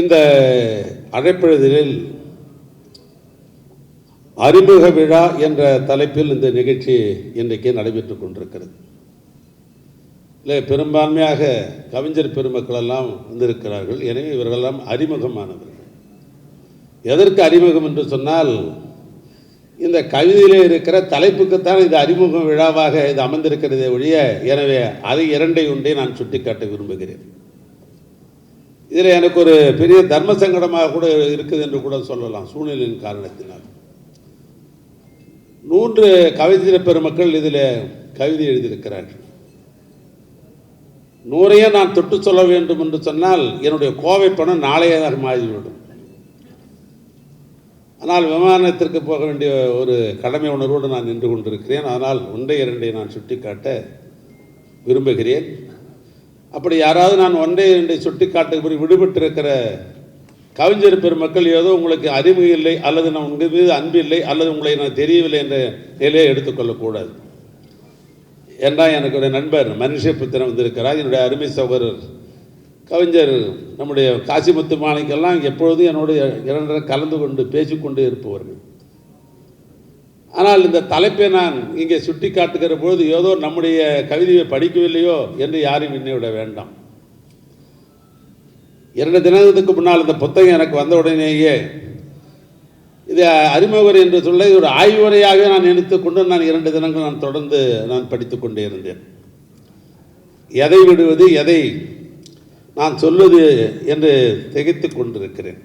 இந்த அழைப்பெழுதலில் அறிமுக விழா என்ற தலைப்பில் இந்த நிகழ்ச்சி இன்றைக்கு நடைபெற்றுக் கொண்டிருக்கிறது. இல்லை பெரும்பான்மையாக கவிஞர் பெருமக்கள் எல்லாம் வந்திருக்கிறார்கள். எனவே இவர்களெல்லாம் அறிமுகமானவர்கள். எதற்கு அறிமுகம் என்று சொன்னால் இந்த கவிதையிலே இருக்கிற தலைப்புக்குத்தான் இது அறிமுக விழாவாக இது அமர்ந்திருக்கிறதே ஒழிய எனவே அதை இரண்டை ஒன்றை நான் சுட்டிக்காட்ட விரும்புகிறேன். இதில் எனக்கு ஒரு பெரிய தர்ம சங்கடமாக கூட இருக்குது என்று கூட சொல்லலாம் சூழ்நிலையின் காரணத்தினால். நூன்று கவிதை பெருமக்கள் இதில் கவிதை எழுதியிருக்கிறார்கள். நூறையே நான் தொட்டு சொல்ல வேண்டும் என்று சொன்னால் என்னுடைய கோவை பணம் நாளையதாக மாறிவிடும். ஆனால் விமானத்திற்கு போக வேண்டிய ஒரு கடமை உணர்வோடு நான் நின்று கொண்டிருக்கிறேன். ஆனால் ஒன்றை இரண்டை நான் சுட்டிக்காட்ட விரும்புகிறேன். அப்படி யாராவது நான் ஒன்றை இரண்டை சுட்டிக்காட்டுபடி விடுபட்டிருக்கிற கவிஞர் பெருமக்கள் ஏதோ உங்களுக்கு அறிவு இல்லை அல்லது நான் உங்கள் மீது அன்பு இல்லை அல்லது உங்களை நான் தெரியவில்லை என்ற நிலையை எடுத்துக்கொள்ளக்கூடாது என்றால் எனக்கு ஒரு நண்பர் மனுஷபுத்திரன் வந்திருக்கிறார். என்னுடைய அருமை சகோதரர் கவிஞர் நம்முடைய காசிமுத்து மாணிக்கெல்லாம் எப்பொழுதும் என்னுடைய இரண்டரை கலந்து கொண்டு பேசிக்கொண்டே இருப்பவர்கள். ஆனால் இந்த தலைப்பை நான் இங்கே சுட்டி காட்டுகிற பொழுது ஏதோ நம்முடைய கவிதையை படிக்கவில்லையோ என்று யாரையும் விட வேண்டாம். இரண்டு தினத்துக்கு முன்னால் இந்த புத்தகம் எனக்கு வந்த உடனேயே இது அறிமுகர் என்று சொல்ல இது ஒரு ஆய்வுரையாகவே நான் நினைத்து கொண்டு நான் இரண்டு தினங்கள் நான் தொடர்ந்து நான் படித்து கொண்டே இருந்தேன். எதை விடுவது எதை நான் சொல்வது என்று திகைத்து கொண்டிருக்கிறேன்.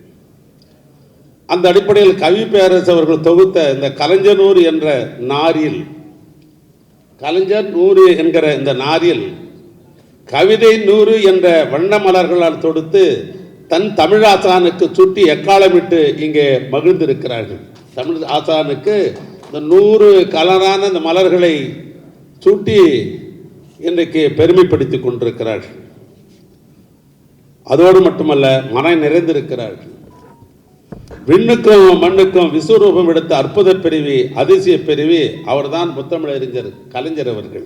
அந்த அடிப்படையில் கவி பேரரசு அவர்கள் தொகுத்த இந்த கலைஞனூர் என்ற நாரில் கலைஞர் நூறு என்கிற இந்த நாரில் கவிதை நூறு என்ற வண்ண மலர்களால் தொடுத்து தன் தமிழ் ஆசானுக்கு சுட்டி எக்காலமிட்டு இங்கே மகிழ்ந்திருக்கிறார்கள். தமிழ் ஆசானுக்கு இந்த நூறு கலரான இந்த மலர்களை சூட்டி இன்றைக்கு பெருமைப்படுத்தி கொண்டிருக்கிறார்கள். அதோடு மட்டுமல்ல மனம் நிறைந்திருக்கிறார்கள். விண்ணுக்கும் மண்ணுக்கும் விஸ்வரூபம் எடுத்த அற்புத பிரிவி அதிசய பிரிவி அவர்தான் முத்தமிழறிஞர் கலைஞர் அவர்கள்.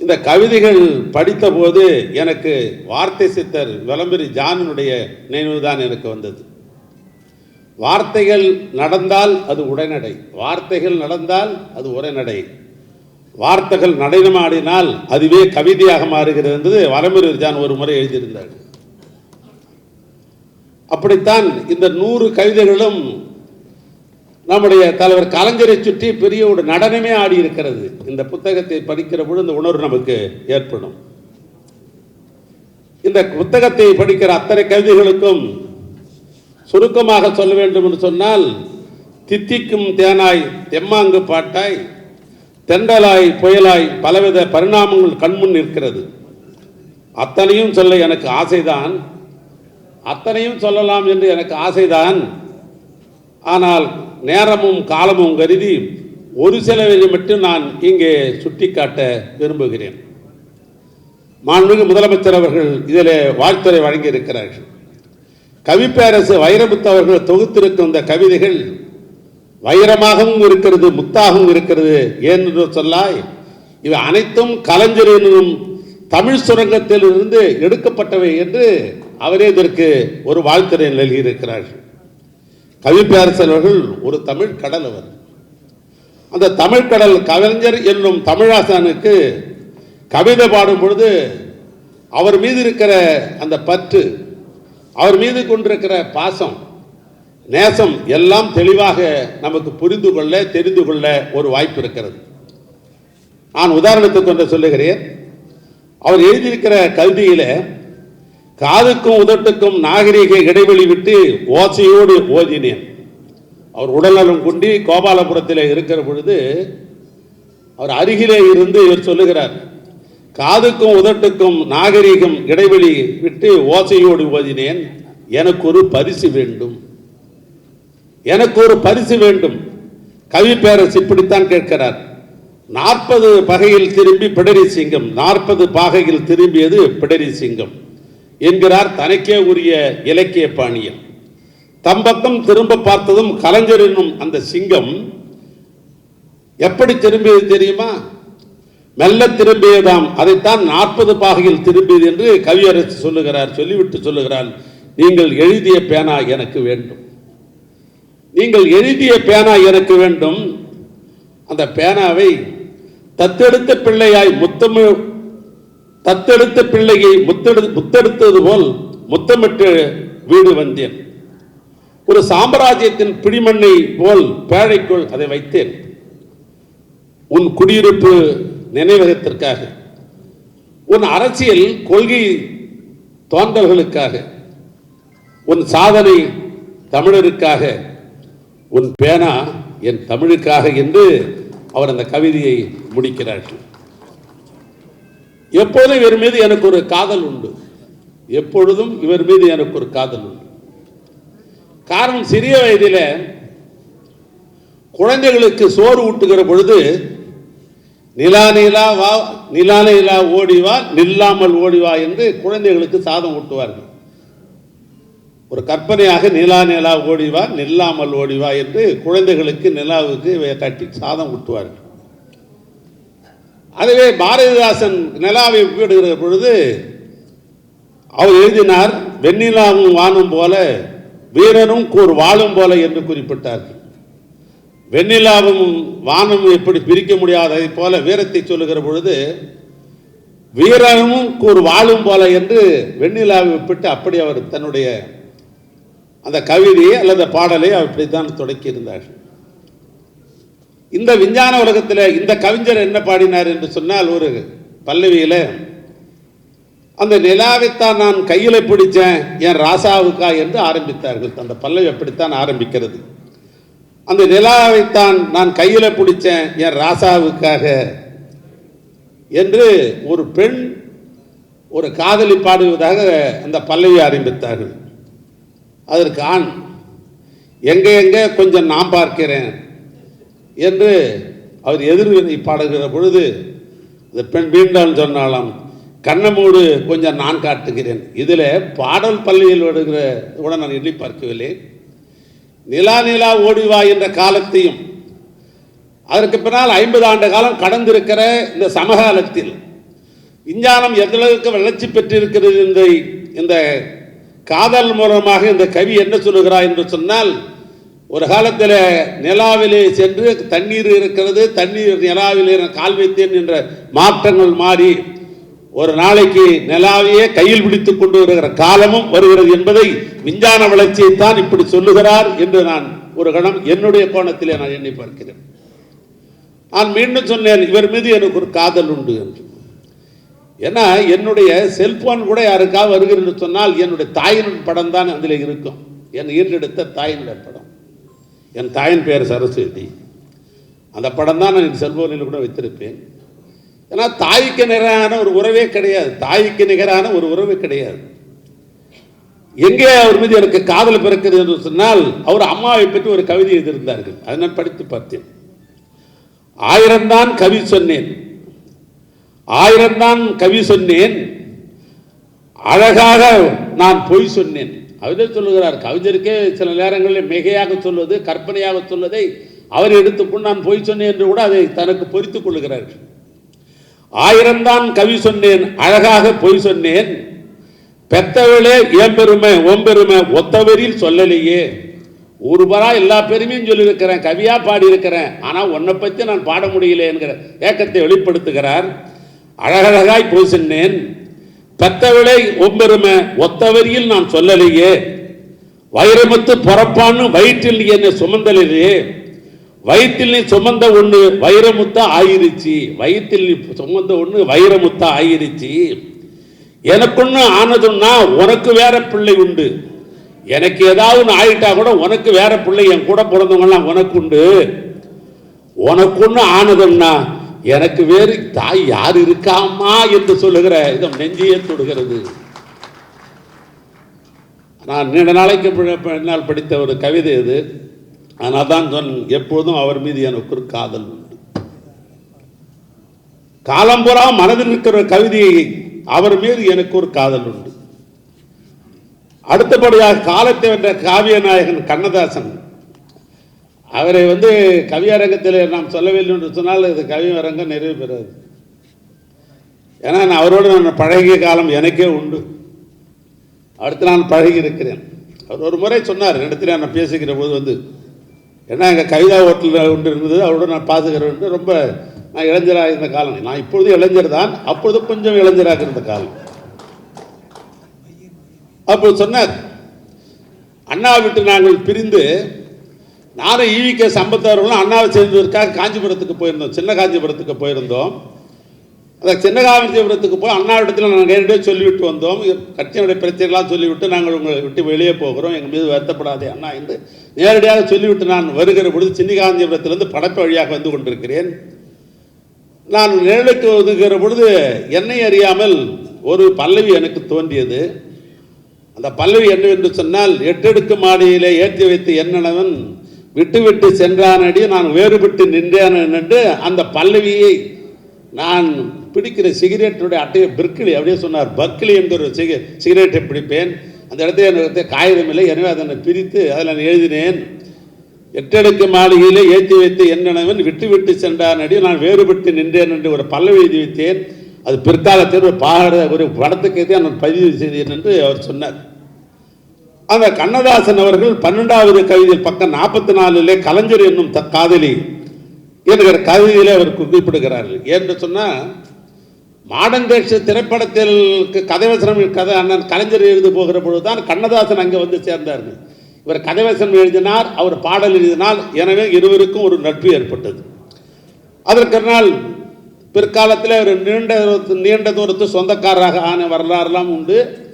இந்த கவிதைகள் படித்த போது எனக்கு வார்த்தை சித்தர் விளம்பரி ஜானினுடைய நினைவுதான் எனக்கு வந்தது. வார்த்தைகள் நடந்தால் அது உடைநடை. வார்த்தைகள் நடந்தால் அது உரைநடை. வார்த்தைகள் நடனமாடினால் அதுவே கவிதையாக மாறுகிறது என்பது வளம்பரி ஜான் ஒரு முறை எழுதியிருந்தார். அப்படித்தான் இந்த நூறு கவிதைகளும் நம்முடைய தலைவர் கலைஞரை சுற்றி பெரிய ஒரு நடனமே ஆடி இருக்கிறது. இந்த புத்தகத்தை படிக்கிற பொழுது இந்த உணர்வு நமக்கு ஏற்படும். இந்த புத்தகத்தை படிக்கிற அத்தனை கவிதைகளுக்கும் சுருக்கமாக சொல்ல வேண்டும் என்று சொன்னால் தித்திக்கும் தேனாய் தெம்மாங்கு பாட்டாய் தெண்டலாய் புயலாய் பலவித பரிணாமங்கள் கண்முன் நிற்கிறது. அத்தனையும் சொல்ல எனக்கு ஆசைதான். அத்தனையும் சொல்லலாம் என்று எனக்கு ஆசைதான். ஆனால் நேரமும் காலமும் கருதி ஒரு சிலவை மட்டும் நான் இங்கே சுட்டிக்காட்ட விரும்புகிறேன். மாண்புமிகு முதலமைச்சர் அவர்கள் இதில் வாழ்த்துறை வழங்கியிருக்கிறார்கள். கவிப்பேரசு வைரமுத்து அவர்கள் தொகுத்திருக்கும் இந்த கவிதைகள் வைரமாகவும் இருக்கிறது முத்தாகவும் இருக்கிறது ஏனென்று சொல்லாய் இவை அனைத்தும் கலைஞரினும் தமிழ் சுரங்கத்திலிருந்து எடுக்கப்பட்டவை என்று அவரே இதற்கு ஒரு வாழ்த்தினை நல்கியிருக்கிறார்கள். கவிப்பேரசன் அவர்கள் ஒரு தமிழ் கடல் அவர். அந்த தமிழ் கடல் கவிஞர் என்னும் தமிழாசானுக்கு கவிதை பாடும் பொழுது அவர் மீது இருக்கிற அந்த பற்று அவர் மீது கொண்டிருக்கிற பாசம் நேசம் எல்லாம் தெளிவாக நமக்கு புரிந்து கொள்ள தெரிந்து கொள்ள ஒரு வாய்ப்பு இருக்கிறது. நான் உதாரணத்துக்கு ஒன்று சொல்லுகிறேன். அவர் எழுதியிருக்கிற கல்வியில் காதுக்கும் உதட்டுக்கும் நாகரீக இடைவெளி விட்டு ஓசையோடு ஓதினேன். அவர் உடல்நலம் குண்டி கோபாலபுரத்தில் இருக்கிற பொழுது அவர் அருகிலே இருந்து இவர் சொல்லுகிறார் காதுக்கும் உதட்டுக்கும் நாகரிகம் இடைவெளி விட்டு ஓசையோடு ஓதினேன். எனக்கு ஒரு பரிசு வேண்டும். எனக்கு ஒரு பரிசு வேண்டும். கவி பேரரசு இப்படித்தான் கேட்கிறார் நாற்பது பகையில் திரும்பி பிடரி சிங்கம் நாற்பது பாகையில் திரும்பியது பிடரி சிங்கம். என்கிறார் தனக்கே உரிய இலக்கிய பாணியம் தம்பக்கம் திரும்ப பார்த்ததும் கலைஞர் என்னும் அந்த சிங்கம் எப்படி திரும்பியது தெரியுமா? மெல்ல திரும்பியதாம். அதைத்தான் நாற்பது பாகையில் திரும்பியது என்று கவியரசு சொல்லுகிறார் சொல்லிவிட்டு சொல்லுகிறார் நீங்கள் எழுதிய பேனா எனக்கு வேண்டும். நீங்கள் எழுதிய பேனா எனக்கு வேண்டும். அந்த பேனாவை தத்தெடுத்த பிள்ளையாய் முத்தமிழ் தத்தெடுத்த பிள்ளையை முத்தெடு முத்தெடுத்தது போல் முத்தமிட்டு வீடு வந்தேன். ஒரு சாம்ராஜ்யத்தின் பிடிமண்ணை போல் பேழைக்குள் அதை வைத்தேன். உன் குடியிருப்பு நினைவகத்திற்காக உன் அரசியல் கொள்கை தோன்றல்களுக்காக உன் சாதனை தமிழருக்காக உன் பேனா என் தமிழுக்காக என்று அவர் அந்த கவிதையை முடிக்கிறார்கள். எப்போதும் இவர் மீது எனக்கு ஒரு காதல் உண்டு. எப்பொழுதும் இவர் மீது எனக்கு ஒரு காதல் உண்டு. காரணம் சிறிய வயதில குழந்தைகளுக்கு சோறு ஊட்டுகிற பொழுது நிலா நிலா வா நிலா நிலா ஓடி வா நில்லாமல் ஓடி வா என்று குழந்தைகளுக்கு சாதம் ஊட்டுவார்கள். ஒரு கற்பனையாக நிலா நிலா ஓடி வா நில்லாமல் ஓடி வா என்று குழந்தைகளுக்கு நிலாவுக்கு தட்டி சாதம் ஊட்டுவார்கள். அதுவே பாரதிதாசன் நிலாவை ஒப்பிடுகிற பொழுது அவர் எழுதினார் வெண்ணிலாவும் வானும் போல வீரனும் கூர் வாழும் போல என்று குறிப்பிட்டார்கள். வெண்ணிலாவும் வானமும் எப்படி பிரிக்க முடியாததை போல வீரத்தை சொல்லுகிற பொழுது வீரனும் கூர் வாழும் போல என்று வெண்ணிலாவை ஒப்பிட்டு அப்படி அவர் தன்னுடைய அந்த கவிதையை அல்லது பாடலை அவர் இப்படித்தான் தொடக்கி இந்த விஞ்ஞான உலகத்தில் இந்த கவிஞர் என்ன பாடினார் என்று சொன்னால் ஒரு பல்லவியில் அந்த நிலாவைத்தான் நான் கையில் பிடிச்சேன் என் ராசாவுக்கா என்று ஆரம்பித்தார்கள். அந்த பல்லவி அப்படித்தான் ஆரம்பிக்கிறது. அந்த நிலாவைத்தான் நான் கையில் பிடிச்சேன் என் ராசாவுக்காக என்று ஒரு பெண் ஒரு காதலி பாடுவதாக அந்த பல்லவி ஆரம்பித்தார்கள். அதற்கு ஆண் எங்கே எங்கே கொஞ்சம் நான் பார்க்கிறேன். என்று அவர் எதிர்வினை பாடுகிற பொழுது இந்த பெண் மீண்டான் சொன்னாலாம் கண்ணமூடு கொஞ்சம் நான் காட்டுகிறேன். இதில் பாடல் பள்ளியில் வருகிற கூட நான் எண்ணி பார்க்கவில்லை. நிலா நிலா ஓடிவா என்ற காலத்தையும் அதற்கு பின்னால் ஐம்பது ஆண்டு காலம் கடந்திருக்கிற இந்த சமகாலத்தில் விஞ்ஞானம் எந்தளவுக்கு வளர்ச்சி பெற்றிருக்கிறது இந்த இந்த காதல் மூலமாக இந்த கவி என்ன சொல்லுகிறார் என்று சொன்னால் ஒரு காலத்தில் நிலாவிலே சென்று தண்ணீர் இருக்கிறது தண்ணீர் நிலாவிலே நான் கால் வைத்தேன் என்ற மாற்றங்கள் மாறி ஒரு நாளைக்கு நிலாவையே கையில் பிடித்துக் கொண்டு வருகிற காலமும் வருகிறது என்பதை விஞ்ஞான வளர்ச்சியை தான் இப்படி சொல்லுகிறார் என்று நான் ஒரு கணம் என்னுடைய கோணத்திலே நான் எண்ணி பார்க்கிறேன். நான் மீண்டும் சொன்னேன் இவர் மீது எனக்கு ஒரு காதல் உண்டு என்று. ஏன்னா என்னுடைய செல்போன் கூட யாருக்காவது வருகிறேன்னு சொன்னால் என்னுடைய தாயின் படம் தான் அதில் இருக்கும். என் ஈன்றெடுத்த தாயினுடைய படம். என் தாயின் பெயர் சரஸ்வதி. அந்த படம் தான் நான் என் செல்போனில் கூட வைத்திருப்பேன். ஏன்னா தாய்க்கு நிகரான ஒரு உறவே கிடையாது. தாய்க்கு நிகரான ஒரு உறவே கிடையாது. எங்கே அவர் மீது எனக்கு காதல் பிறக்குது என்று சொன்னால் அவர் அம்மாவை பற்றி ஒரு கவிதை எழுதியிருந்தார்கள். அதை நான் படித்து பார்த்தேன். ஆயிரம் தான் கவி சொன்னேன். ஆயிரம் தான் கவி சொன்னேன். அழகாக நான் பொய் சொன்னேன். கவிதை சொல்லுகிறார். கவிஞருக்கே சில நேரங்களில் மிகையாக சொல்வது கற்பனையாக சொல்வதை அவர் எடுத்துக்கொண்டு நான் பொய் சொன்னேன் என்று கூட அதை தனக்கு பொறித்துக் கொள்கிறார் ஆயிரம் தான் கவி சொன்னேன் அழகாக பொய் சொன்னேன். பெத்தவளே ஏம்பெருமை ஓம்பெருமை ஒத்தவரில் சொல்லலையே. ஒருவராக எல்லா பெருமையும் சொல்லியிருக்கிறேன் கவியா பாடியிருக்கிறேன். ஆனால் உன்னை பற்றி நான் பாட முடியல என்கிற ஏக்கத்தை வெளிப்படுத்துகிறார். அழகழகாய் பொய் சொன்னேன். பெத்தவளை ஒம்பெருமை ஒத்தவரியில் நான் சொல்லலையே. வைரமுத்து பொறப்பான்னு வயிற்றில் நீ என்னை சுமந்தலையே. வயிற்றில் நீ சுமந்த ஒண்ணு வைரமுத்தா ஆயிருச்சு. வயிற்றில் நீ சுமந்த ஒண்ணு வைரமுத்தா ஆயிருச்சு. எனக்குன்னு ஆனதுன்னா உனக்கு வேற பிள்ளை உண்டு. எனக்கு ஏதாவது ஒன்று ஆயிட்டா கூட உனக்கு வேற பிள்ளை என் கூட பிறந்தவங்கலாம் உனக்கு உண்டு. உனக்குன்னு ஆனதுன்னா எனக்கு வேறு தாய் யார் இருக்காமா என்று சொல்லுகிற இதம் நெஞ்சியே தொடுகிறது. நான் நீண்ட நாளைக்கு பின்னால் படித்த ஒரு கவிதை இது. ஆனால் தான் சொன் எப்போதும் அவர் மீது எனக்கு ஒரு காதல் உண்டு. காலம்புறா மனதில் இருக்கிற கவிதையை அவர் மீது எனக்கு ஒரு காதல் உண்டு. அடுத்தபடியாக காலத்தை வென்ற காவிய நாயகன் கண்ணதாசன் அவரை வந்து கவியரங்கத்தில் நாம் சொல்லவில்லை என்று சொன்னால் இது கவியரங்கம் நிறைவு பெறாது. ஏன்னா நான் அவரோடு நான் பழகிய காலம் எனக்கே உண்டு. அடுத்து நான் பழகி இருக்கிறேன். அவர் ஒரு முறை சொன்னார் இடத்துல நான் பேசுகிற போது வந்து ஏன்னா எங்கள் கவிதா ஹோட்டலில் ஒன்று இருந்தது அவரோட நான் பார்த்துக்கிறேன் ரொம்ப நான் இளைஞராக இருந்த காலம். நான் இப்பொழுது இளைஞர் தான் அப்பொழுது கொஞ்சம் இளைஞராக இருந்த காலம். அப்போது சொன்னார் அண்ணா விட்டு நாங்கள் பிரிந்து நானும் ஈவிகே சம்பத்தவர்களும் அண்ணாவை சேர்ந்ததற்காக காஞ்சிபுரத்துக்கு போயிருந்தோம். சின்ன காஞ்சிபுரத்துக்கு போயிருந்தோம். அந்த சின்ன காஞ்சிபுரத்துக்கு போய் அண்ணாவிடத்தில் நாங்கள் நேரடியாக சொல்லிவிட்டு வந்தோம். கட்சியினுடைய பிரச்சனைலாம் சொல்லிவிட்டு நாங்கள் உங்களை விட்டு வெளியே போகிறோம். எங்கள் மீது வருத்தப்படாதே அண்ணா என்று நேரடியாக சொல்லிவிட்டு நான் வருகிற பொழுது சின்ன காஞ்சிபுரத்திலிருந்து படப்பு வழியாக வந்து கொண்டிருக்கிறேன். நான் நிழலுக்கு ஒதுக்கிற பொழுது என்னை அறியாமல் ஒரு பல்லவி எனக்கு தோன்றியது. அந்த பல்லவி என்னவென்று சொன்னால் எட்டெடுக்கு மாடியிலே ஏற்றி வைத்து என்னவன் விட்டு விட்டு சென்றானடி நான் வேறுபட்டு நின்றேன் என்று அந்த பல்லவியை நான் பிடிக்கிற சிகரெட்டுடைய அட்டையை பிற்கிளி அப்படியே சொன்னார் பக்கிளி என்ற ஒரு சிக சிகரெட்டை பிடிப்பேன். அந்த இடத்தை எனக்கு காகிதம் இல்லை எனவே அதனை பிரித்து அதில் நான் எழுதினேன். எட்டடுக்கு மாளிகையிலே ஏற்றி வைத்து என்னென்னவன் விட்டு விட்டு சென்றானடி நான் வேறுபட்டு நின்றேன் என்று ஒரு பல்லவி எழுதி வைத்தேன். அது பிற்காலத்தில் ஒரு பாட ஒரு படத்துக்கு நான் பதிவு செய்தேன் என்று அவர் சொன்னார். அந்த கண்ணதாசன் அவர்கள் பன்னெண்டாவது கவிதை பக்கம் நாற்பத்தி நாலிலே கலைஞர் என்னும் த- காதலி என்கிற கவிதையிலே அவர் குறிப்பிடுகிறார்கள். என்று சொன்னால் மாடன் திரைப்படத்தில் கதைவசனம் கதை அண்ணன் கலைஞர் எழுதி போகிற பொழுதுதான் கண்ணதாசன் அங்கே வந்து சேர்ந்தார்கள். இவர் கதைவசனம் எழுதினார் அவர் பாடல் எழுதினால் எனவே இருவருக்கும் ஒரு நட்பு ஏற்பட்டது. அதற்கு நாள் பிற்காலத்தில் ஒரு நீண்ட தூரத்து- நீண்ட தூரத்து சொந்தக்காரராக ஆன வரலாறுலாம் உண்டு.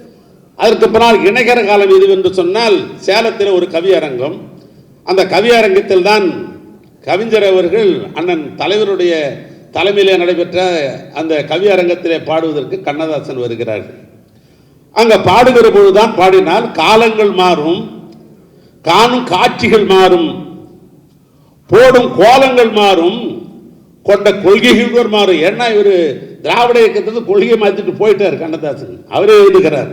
அதற்கு பின்னால் இணைகர காலம் இது என்று சொன்னால் சேலத்தில் ஒரு கவியரங்கம் அந்த கவியரங்கத்தில் தான் கவிஞர் அவர்கள் அண்ணன் தலைவருடைய தலைமையிலே நடைபெற்ற அந்த கவியரங்கத்திலே பாடுவதற்கு கண்ணதாசன் வருகிறார்கள். அங்கே பாடுகிற பொழுதுதான் பாடினால் காலங்கள் மாறும் காணும் காட்சிகள் மாறும் போடும் கோலங்கள் மாறும் கொண்ட கொள்கைகள் மாறும். ஏன்னா இவர் திராவிட இயக்கத்திலிருந்து கொள்கையை மாற்றிட்டு போயிட்டார் கண்ணதாசன். அவரே எழுதுகிறார்.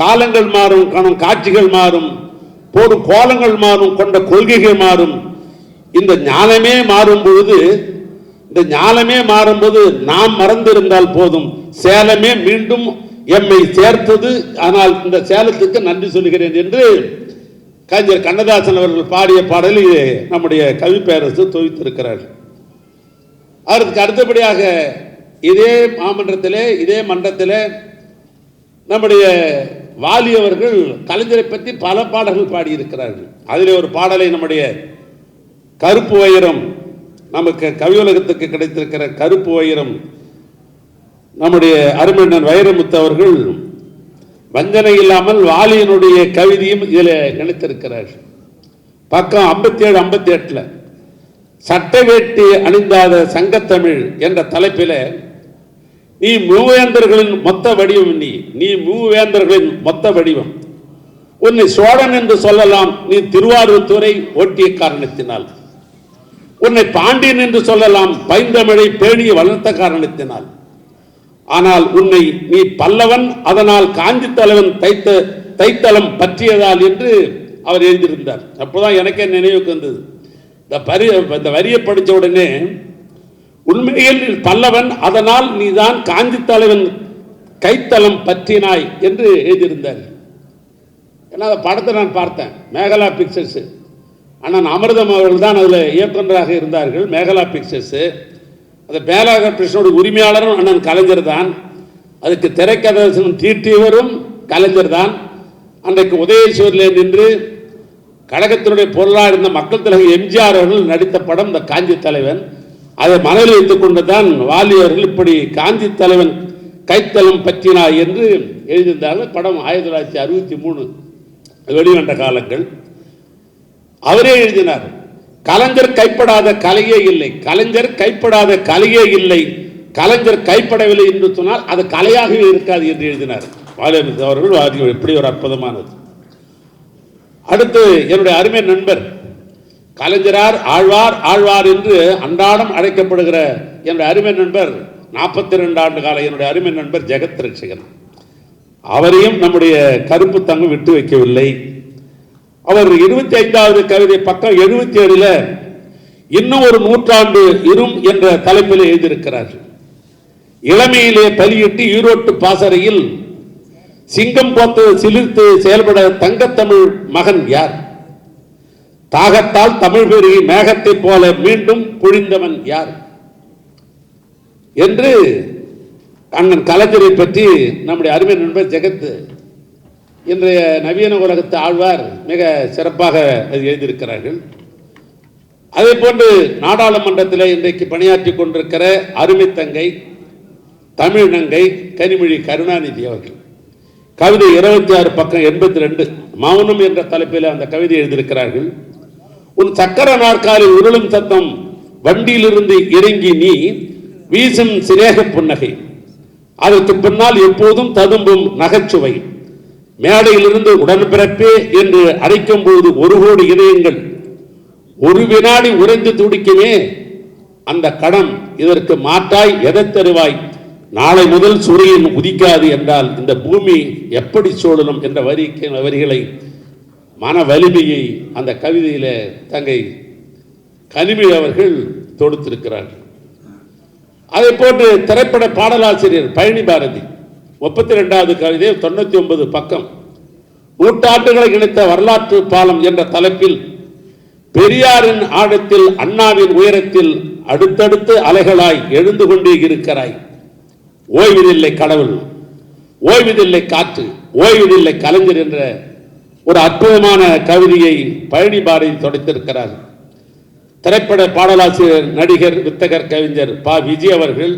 காலங்கள் மாறும் காணும் காட்சிகள் மாறும் போடு கோலங்கள் மாறும் கொண்ட கொள்கைகள் மாறும். இந்த ஞானமே மாறும் பொழுது இந்த ஞானமே மாறும்போது நாம் மறந்திருந்தால் போதும். சேலமே மீண்டும் எம்மை சேர்த்தது. ஆனால் இந்த சேலத்துக்கு நன்றி சொல்கிறேன் என்று கவிஞர் கண்ணதாசன் அவர்கள் பாடிய பாடலில் நம்முடைய கவிப்பேரசு தொகுத்திருக்கிறார் அதற்கு அடுத்தபடியாக இதே மாமன்றத்திலே இதே மன்றத்திலே நம்முடைய வாலி அவர்கள் கலைஞரை பற்றி பல பாடல்கள் பாடியிருக்கிறார்கள். அதிலே ஒரு பாடலை நம்முடைய கருப்பு வைரம் நமக்கு கவியுலகத்துக்கு கிடைத்திருக்கிற கருப்பு வைரம் நம்முடைய அருமண்ணன் வைரமுத்து அவர்கள் வஞ்சனை இல்லாமல் வாலியினுடைய கவிதையும் இதில் இணைத்திருக்கிறார் பக்கம் ஐம்பத்தி ஏழு ஐம்பத்தி எட்டில் சட்ட வேட்டி அணிந்தாத சங்கத்தமிழ் என்ற தலைப்பில் நீ மூவேந்தர்களின் மொத்த வடிவம் நீ. நீ மூவேந்தர்களின் மொத்த வடிவம். உன்னை சோழன் என்று சொல்லலாம் நீ திருவாரூர்துறை ஓட்டிய காரணத்தினால் உன்னை பாண்டியன் என்று சொல்லலாம் பைந்தமிழை பேணிய வளர்த்த காரணத்தினால். ஆனால் உன்னை நீ பல்லவன் அதனால் காஞ்சி தலைவன் தைத்த தைத்தலம் பற்றியதால் என்று அவர் எழுதியிருந்தார். அப்போதான் எனக்கே நினைவுக்கு வந்தது. இந்த பரி இந்த வரியை படித்த உடனே உண்மையில் நீ பல்லவன் அதனால் நீதான் காஞ்சி தலைவன் கைத்தளம் பற்றினாய் என்று எழுதியிருந்தார். ஏன்னா அந்த படத்தை நான் பார்த்தேன். மேகலா பிக்சர்ஸ். அண்ணன் அமிர்தம் அவர்கள் தான் அதில் இயக்குநராக இருந்தார்கள் மேகலா பிக்சர்ஸு. அந்த மேலாக கிருஷ்ணோட உரிமையாளரும் அண்ணன் கலைஞர் தான். அதுக்கு திரைக்கதர்சனம் தீட்டியவரும் கலைஞர் தான். அன்றைக்கு உதயேஸ்வரில் நின்று கழகத்தினுடைய பொருளாக இருந்த மக்கள் தலைவர் எம்ஜிஆர் அவர்கள் நடித்த படம் இந்த காஞ்சி தலைவன். அதை மனதில் வைத்துக் கொண்டு தான் வாலி அவர்கள் இப்படி காஞ்சி தலைவன் கைத்தலம் பற்றினாய் என்று எழுதியிருந்தார்கள். படம் ஆயிரத்தி தொள்ளாயிரத்தி அறுபத்தி மூணு வெளிவந்த காலங்கள். அவரே எழுதினார். கலைஞர் கைப்படாத கலையே இல்லை. கலைஞர் கைப்படாத கலையே இல்லை. கலைஞர் கைப்படவில்லை என்று சொன்னால் அது கலையாகவே இருக்காது என்று எழுதினார். வாலிபர் அவர்கள் வாதி- எப்படி ஒரு அற்புதமானது. அடுத்து என்னுடைய அருமை நண்பர் கலைஞரார் ஆழ்வார் ஆழ்வார் என்று அன்றாடம் அழைக்கப்படுகிற என்னுடைய அருமை நண்பர் நாற்பத்தி ரெண்டு ஆண்டு கால என்னுடைய அருமை நண்பர் ஜெகத் ரட்சகன் அவரையும் நம்முடைய கருப்பு தங்கம் விட்டு வைக்கவில்லை. அவர் இருபத்தி ஐந்தாவது கவிதை பக்கம் எழுபத்தி ஏழில் இன்னும் ஒரு நூற்றாண்டு இரும் என்ற தலைப்பில் எழுதியிருக்கிறார் இளமையிலே பலியிட்டு ஈரோட்டு பாசறையில் சிங்கம் போத்து சிலிர்த்து செயல்பட தங்கத்தமிழ் மகன் யார்? தாகத்தால் தமிழ் பெருகி மேகத்தைப் போல மீண்டும் பொழிந்தவன் யார்? என்று அண்ணன் கலைஞரை பற்றி நம்முடைய அருமை நண்பர் ஜெகத் இன்றைய நவீன உலகத்து ஆழ்வார் மிக சிறப்பாக அது எழுதியிருக்கிறார்கள். அதே போன்று நாடாளுமன்றத்தில் இன்றைக்கு பணியாற்றி கொண்டிருக்கிற அருமை தங்கை தமிழ்நங்கை கனிமொழி கருணாநிதி அவர்கள். கவிதை இருபத்தி ஆறு பக்கம் எண்பத்தி ரெண்டு மௌனம் என்ற தலைப்பில் அந்த கவிதை எழுதியிருக்கிறார்கள். உன் சக்கர நாற்காலில் உருளும் சத்தம் வண்டியிலிருந்து இறங்கி நீ வீசும் சிநேக புன்னகை. அதற்கு பின்னால் எப்போதும் ததும்பும் நகைச்சுவை. மேடையிலிருந்து உடன்பிறப்பே என்று அழைக்கும் போது ஒரு கோடி இதயங்கள். ஒரு வினாடி உறைந்து துடிக்குமே. அந்த கடம் இதற்கு மாற்றாய் எதைத் தருவாய்? நாளை முதல் சூரியன் உதிக்காது என்றால் இந்த பூமி எப்படி சூழலும் என்ற வரிக்கு வரிகளை மன வலிமையை அந்த கவிதையில் தங்கை கனிமி அவர்கள் தொடுத்திருக்கிறார்கள். அதை போன்று திரைப்பட பாடலாசிரியர் பழனி பாரதி. முப்பத்தி ரெண்டாவது கவிதை தொண்ணூத்தி ஒன்பது பக்கம். நூற்றாண்டுகளை இணைத்த வரலாற்று பாலம் என்ற தலைப்பில் பெரியாரின் ஆழத்தில் அண்ணாவின் உயரத்தில் அடுத்தடுத்து அலைகளாய் எழுந்து கொண்டே இருக்கிறாய். ஓய்வதில்லை கடவுள் ஓய்வதில்லை காற்று ஓய்வதில்லை கலைஞர் என்ற ஒரு அற்புதமான கவிதையை பழனி பாரதி தொடைத்திருக்கிறார். திரைப்பட பாடலாசிரியர் நடிகர் வித்தகர் கவிஞர் பா. விஜய் அவர்கள்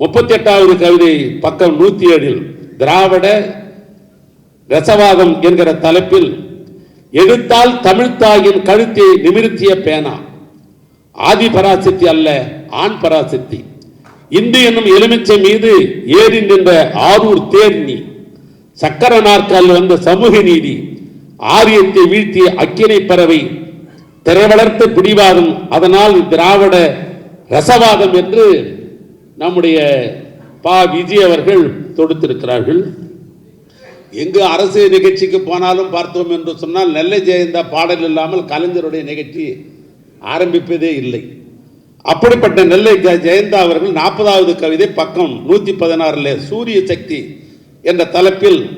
முப்பத்தி எட்டாவது கவிதை பக்கம் நூற்றி ஏழில் திராவிட ரசவாதம் என்கிற தலைப்பில் எடுத்தால் தமிழ்த்தாயின் கழுத்தை நிமிர்த்திய பேனா. ஆதி பராசக்தி அல்ல ஆண் பராசக்தி. இந்து என்னும் எலுமிச்சை மீது ஏறி நின்ற ஆரூர் தேர் சக்கர நாற்கால் வந்த சமூக நீதி ஆரியத்தை வீழ்த்திய அக்கினை பறவை திரைவளர்த்த பிடிவாதம் அதனால் திராவிட ரசவாதம் என்று நம்முடைய பா. விஜய் அவர்கள் தொடுத்திருக்கிறார்கள். எங்கு அரசு நிகழ்ச்சிக்கு போனாலும் பார்த்தோம் என்று சொன்னால் நெல்லை ஜெயந்தா பாடல் இல்லாமல் கலைஞருடைய நிகழ்ச்சி ஆரம்பிப்பதே இல்லை. அப்படிப்பட்ட நெல்லை ஜெ- ஜெயந்தா அவர்கள் நாற்பதாவது கவிதை பக்கம் நூற்றி பதினாறில் சூரிய சக்தி என்ற தலைப்பில்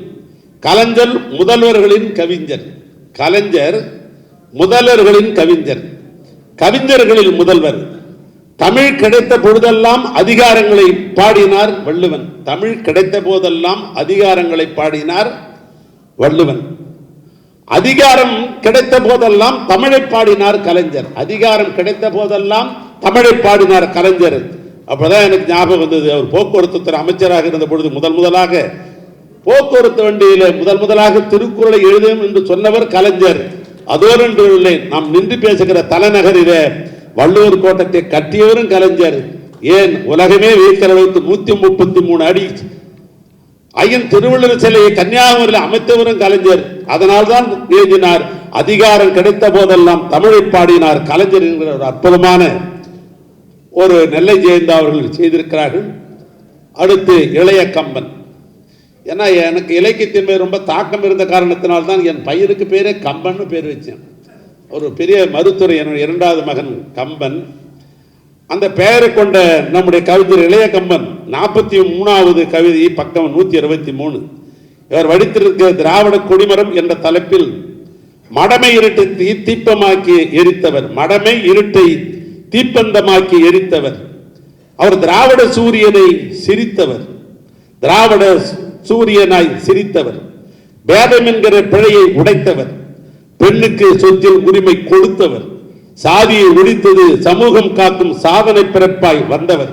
கலைஞர் முதல்வர்களின் கவிஞர். கலைஞர் முதல்வர்களின் கவிஞர். கவிஞர்களில் முதல்வர். தமிழ் கிடைத்த பொழுதெல்லாம் அதிகாரங்களை பாடினார் வள்ளுவன். தமிழ் கிடைத்த போதெல்லாம் அதிகாரங்களை பாடினார் வள்ளுவன். அதிகாரம் கிடைத்த போதெல்லாம் தமிழை பாடினார் கலைஞர். அதிகாரம் கிடைத்த போதெல்லாம் தமிழை பாடினார் கலைஞர். அப்பதான் எனக்கு ஞாபகம் வந்தது. அவர் போக்குவரத்து துறை அமைச்சராக இருந்த பொழுது முதல் முதலாக போக்குவரத்து வண்டியில முதல் முதலாக திருக்குறளை எழுதும் என்று சொன்னவர் கலைஞர். அதோடு என்று இல்லை நாம் நின்று பேசுகிற தலைநகரிலே வள்ளுவர் கோட்டத்தை கட்டியவரும் கலைஞர். ஏன்? உலகமே வியக்கிற அளவுக்கு நூத்தி முப்பத்தி மூணு அடி. ஐயன் திருவள்ளுவர் சிலையை கன்னியாகுமரியில் அமைத்தவரும் கலைஞர். அதனால்தான் எழுதினார் அதிகாரம் கிடைத்த போதெல்லாம் தமிழை பாடினார் கலைஞர் என்கிற ஒரு அற்புதமான ஒரு நெல்லை ஜெயந்தா அவர்கள் செய்திருக்கிறார்கள். அடுத்து இளைய கம்பன். ஏன்னா எனக்கு இலக்கியத்தின் மேல் ரொம்ப தாக்கம் இருந்த காரணத்தினால்தான் என் பையனுக்கு பேரே கம்பன்னு பேர் வச்சேன். ஒரு பெரிய மருத்துவர் என்னுடைய இரண்டாவது மகன் கம்பன். அந்த பெயரை கொண்ட நம்முடைய கவிஞர் இளைய கம்பன் நாற்பத்தி மூணாவது கவிதை பக்கம் நூற்றி இருபத்தி மூணு. இவர் வடித்திருக்க திராவிட கொடிமரம் என்ற தலைப்பில் மடமை இருட்டை தீ- தீப்பமாக்கி எரித்தவர். மடமை இருட்டை தீப்பந்தமாக்கி எரித்தவர். அவர் திராவிட சூரியனை சிரித்தவர். திராவிட சூரியனாய் சிரித்தவர். பேதம் என்கிற பிழையை உடைத்தவர். பெண்ணுக்கு சொத்தில் உரிமை கொடுத்தவர். சாதியை ஒழித்தது சமூகம் காக்கும் சாதனை பிறப்பாய் வந்தவர்.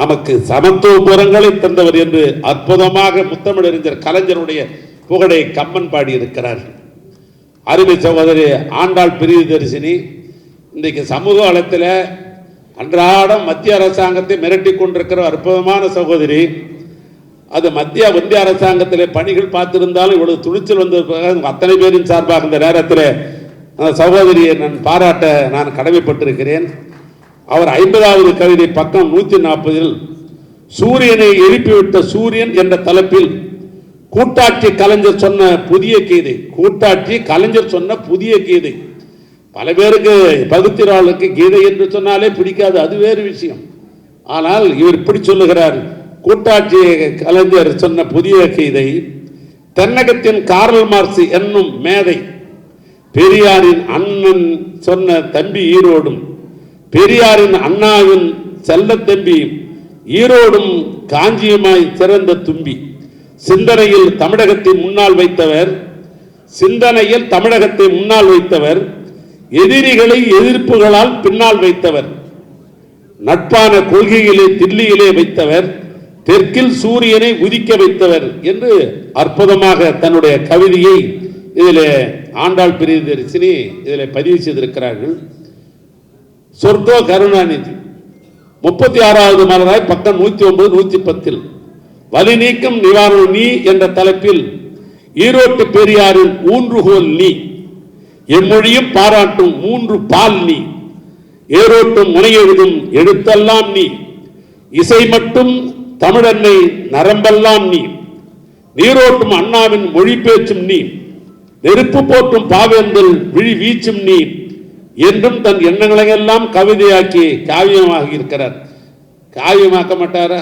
நமக்கு சமத்துவ புறங்களை தந்தவர் என்று அற்புதமாக முத்தமிழறிஞர் கலைஞருடைய புகழை கம்மன் பாடியிருக்கிறார். அருமை சகோதரி ஆண்டாள் பிரியதரிசினி இன்றைக்கு சமூக வளத்தில் அன்றாடம் மத்திய அரசாங்கத்தை மிரட்டி கொண்டிருக்கிற அற்புதமான சகோதரி அது மத்திய ஒன்றிய அரசாங்கத்தில் பணிகள் பார்த்திருந்தாலும் இவ்வளவு துணிச்சல் வந்திருப்பதாக அத்தனை பேரின் சார்பாக இந்த நேரத்தில் அந்த சகோதரியை நான் பாராட்ட நான் கடமைப்பட்டிருக்கிறேன். அவர் ஐம்பதாவது கவிதை பக்கம் நூற்றி நாற்பதில் சூரியனை எழுப்பிவிட்ட சூரியன் என்ற தலைப்பில் கூட்டாட்சி கலைஞர் சொன்ன புதிய கீதை கூட்டாட்சி கலைஞர் சொன்ன புதிய கீதை. பல பேருக்கு பகுத்திராளுக்கு கீதை என்று சொன்னாலே பிடிக்காது அது வேறு விஷயம். ஆனால் இவர் இப்படி சொல்லுகிறார் கூட்டாட்சி கலைஞர் சொன்ன புதிய கீதை தென்னகத்தின் கார்ல் மார்க்ஸ் என்னும் மேதை பெரியாரின் அண்ணன் சொன்ன தம்பி ஈரோடும் பெரியாரின் அண்ணாவின் செல்ல தம்பி ஈரோடும் காஞ்சியுமாய் சிறந்த தும்பி சிந்தனையில் தமிழகத்தை முன்னால் வைத்தவர் சிந்தனையில் தமிழகத்தை முன்னால் வைத்தவர் எதிரிகளை எதிர்ப்புகளால் பின்னால் வைத்தவர் நட்பான கொள்கையிலே தில்லியிலே வைத்தவர் தெற்கில் சூரியனை உதிக்க வைத்தவர் என்று அற்புதமாக தன்னுடைய கவிதையை இதில் ஆண்டாள் பிரியதரிசினி இதில் பதிவு செய்திருக்கிறார்கள். சொர்க்கோ கருணாநிதி. முப்பத்தி ஆறாவது மலராய் பக்கம் நூத்தி ஒன்பது நூத்தி பத்தில். வலி நீக்கம் நிவாரணம் நீ என்ற தலைப்பில் ஈரோட்டு பெரியாரின் ஊன்றுகோல் நீ. எம்மொழியும் பாராட்டும் மூன்று பால் நீ. ஏரோட்டும் முனையெழுதும் எழுத்தெல்லாம் நீ. இசை மட்டும் தமிழன்னை நரம்பெல்லாம் நீ நீரோட்டும் அண்ணாவின் மொழி பேச்சும் நீ நெருப்பு போட்டும் பாவேந்தல் விழி வீச்சும் நீ என்றும் தன் எண்ணங்களை எல்லாம் கவிதையாக்கி காவியமாக இருக்கிறார். காவியமாக்க மாட்டாரா?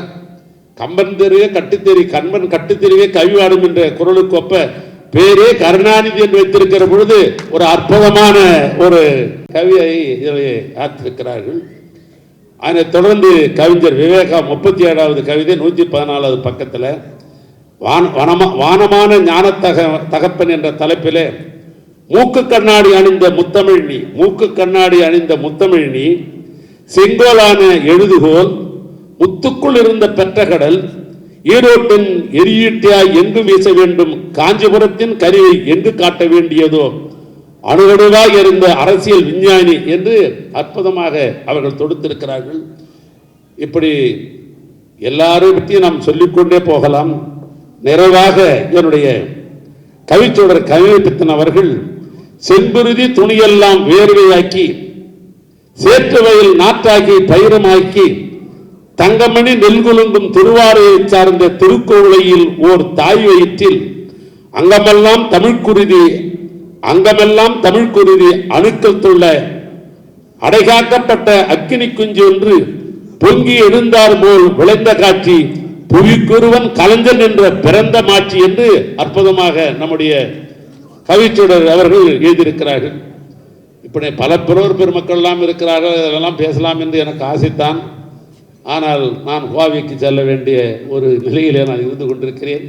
கம்பன் தெருவே கட்டுத்தெறி கண்பன் கட்டுத்தெறிவே கவிவாடும் என்ற குரலுக்கு ஒப்ப பேரே கருணாநிதி என்று வைத்திருக்கிற பொழுது ஒரு அற்புதமான ஒரு கவியை இதில் ஆற்றிருக்கிறார்கள். அதனைத் தொடர்ந்து கவிஞர் விவேகா முப்பத்தி ஏழாவது கவிதை நூற்றி பதினாலாவது பக்கத்தில் வான வனமா வானமான ஞானத்தக தகப்பன் என்ற தலைப்பிலே மூக்கு கண்ணாடி அணிந்த முத்தமிழ் நீ மூக்கு கண்ணாடி அணிந்த முத்தமிழ் நீ செங்கோலான எழுதுகோல் முத்துக்குள் இருந்த பெற்றகடல் ஈரோட்டின் எரியீட்டியாய் எங்கு வீச வேண்டும் காஞ்சிபுரத்தின் கருவை எங்கு காட்ட வேண்டியதோ அணுகணுவாக இருந்த அரசியல் விஞ்ஞானி என்று அற்புதமாக அவர்கள் தொடுத்திருக்கிறார்கள். இப்படி எல்லாரும் பற்றியும் நாம் சொல்லிக்கொண்டே போகலாம். நிறைவாக என்னுடைய கவிச்சோடர் கவிப்பித்தன் அவர்கள் செம்புருதி துணியெல்லாம் வேர்வையாக்கி சேற்றுவையில் நாற்றாக்கி பயிரமாக்கி தங்கமணி நெல்குலுங்கும் திருவாரூரை சார்ந்த திருக்கோவிலையில் ஓர் தாய் வயிற்றில் அங்கமெல்லாம் தமிழ்குருதி அங்கமெல்லாம் தமிழ் குருதி அணுக்கத்துள்ள அடைகாக்கப்பட்ட அக்கினி குஞ்சு ஒன்று பொங்கி எழுந்தார் போல் விளைந்த காட்சி. புவிக்குருவன் கலைஞன் என்ற பிறந்த மாட்சி என்று அற்புதமாக நம்முடைய கவிச்சுடர் அவர்கள் எழுதியிருக்கிறார்கள். இப்படி பல பிறவர் பெருமக்கள் எல்லாம் இருக்கிறார்கள் அதெல்லாம் பேசலாம் என்று எனக்கு ஆசைத்தான். ஆனால் நான் கோவைக்கு செல்ல வேண்டிய ஒரு நிலையிலே நான் இருந்து கொண்டிருக்கிறேன்.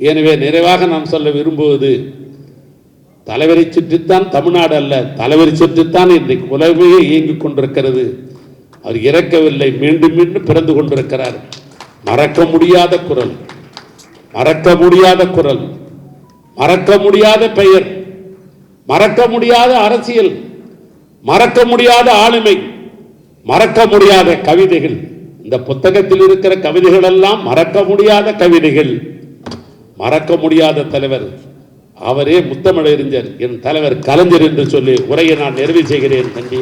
எனவே நிறைவாக நான் சொல்ல விரும்புவது தலைவரை சுற்றித்தான் தமிழ்நாடு அல்ல தலைவரை சுற்றித்தான் இன்றைக்கு உலகமே இயங்கிக் கொண்டிருக்கிறது. அவர் இறக்கவில்லை மீண்டும் மீண்டும் பிறந்து கொண்டிருக்கிறார். மறக்க முடியாத குரல் மறக்க முடியாத குரல் மறக்க முடியாத பெயர் மறக்க முடியாத அரசியல் மறக்க முடியாத ஆளுமை மறக்க முடியாத கவிதைகள். இந்த புத்தகத்தில் இருக்கிற கவிதைகள் எல்லாம் மறக்க முடியாத கவிதைகள். மறக்க முடியாத தலைவர் அவரே முத்தமிழறிஞர். என் தலைவர் கலைஞர் என்று சொல்லி உரையை நான் நிறைவு செய்கிறேன். நன்றி.